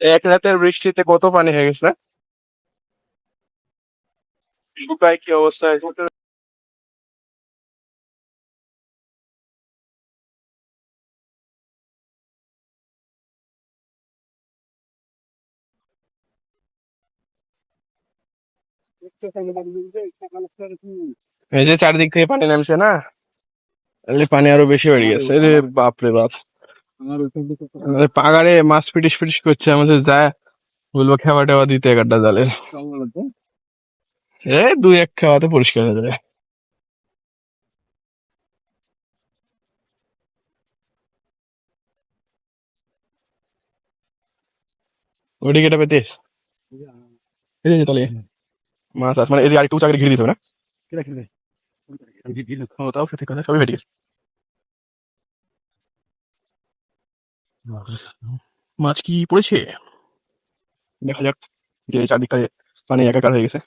এক রাতের বৃষ্টিতে কত পানি হয়ে গেছে না? শুকায় কি অবস্থা হয়েছে? এই যে চারিদিক থেকে পানি নামছে না? পানি আরও বেশি বেড়ে গেছে। রে বাপ। পাগারে মাছ পিটিস পিটিস করছে আমাদের যায় বলব খাওয়া টাওয়া দিতে একটা জালের এ দুই এক খাওয়াতে পরিষ্কার হয়ে যাবে ওটি কেটে পেতিস? এই যে তাহলে মাছ আছে মানে এদিকে আরেকটু চাকরি ঘিরে দিতে হবে না? ও তাও ঠিক কথা সবই ভেটে গেছে মাছ কি পড়েছে? দেখা যাক যে চারদিকটা পানি একাকার হয়ে গেছে।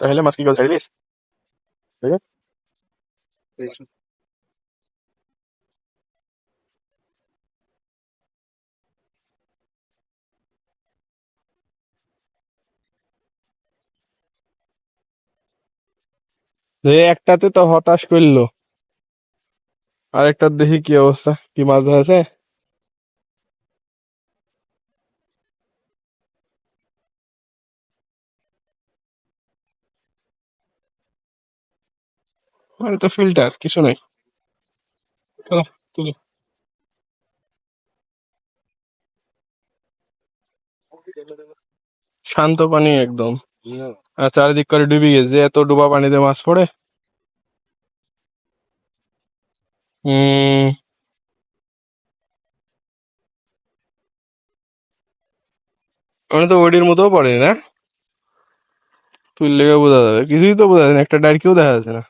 তাহলে মাছ কি গল ছাড়ি দিস ঠিক আছে একটাতে তো হতাশ করল। আরেকটার দেখি কি অবস্থা, কি মাছ ধরেছে। তো ফিল্টার কিছু নাই। তুলো। শান্ত পানি একদম। আর চারিদিক করে ডুবে গেছে এত ডুবা পানিতে মাছ পড়ে। হম মানে তো ওডির মতো পড়ে, না? তুই লেগে বোঝা যাবে, কিছুই তো বোঝা যায় না, একটা ডাইরকেও দেখা যাচ্ছে না।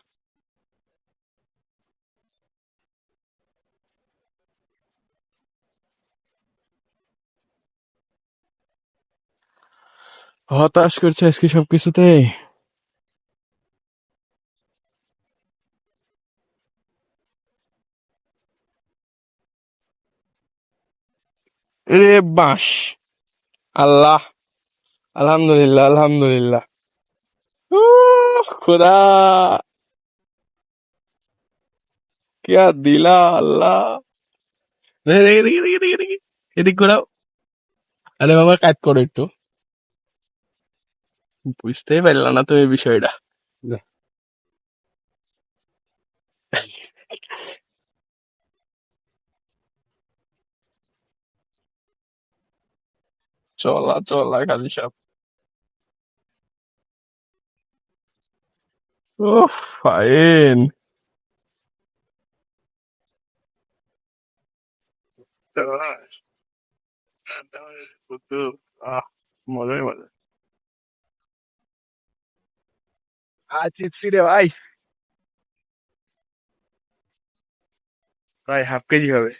হতাশ করছে আজকে সবকিছুতে রে বাঁশ আল্লাহ আলহামদুলিল্লাহ আলহামদুলিল্লাহ উহ, खुदा क्या दिला আল্লাহ দেখি দেখি দেখি দেখি দেখি দেখি এদিক ঘোরাও আরে বাবা কাজ করো একটু বুঝতেই পারলাম না তো এই বিষয়টা চলা চলা খালি সব ও ফাইন আহ মজাই মজা আজ জিতছি রে ভাই প্রায় হাফ কেজি হবে।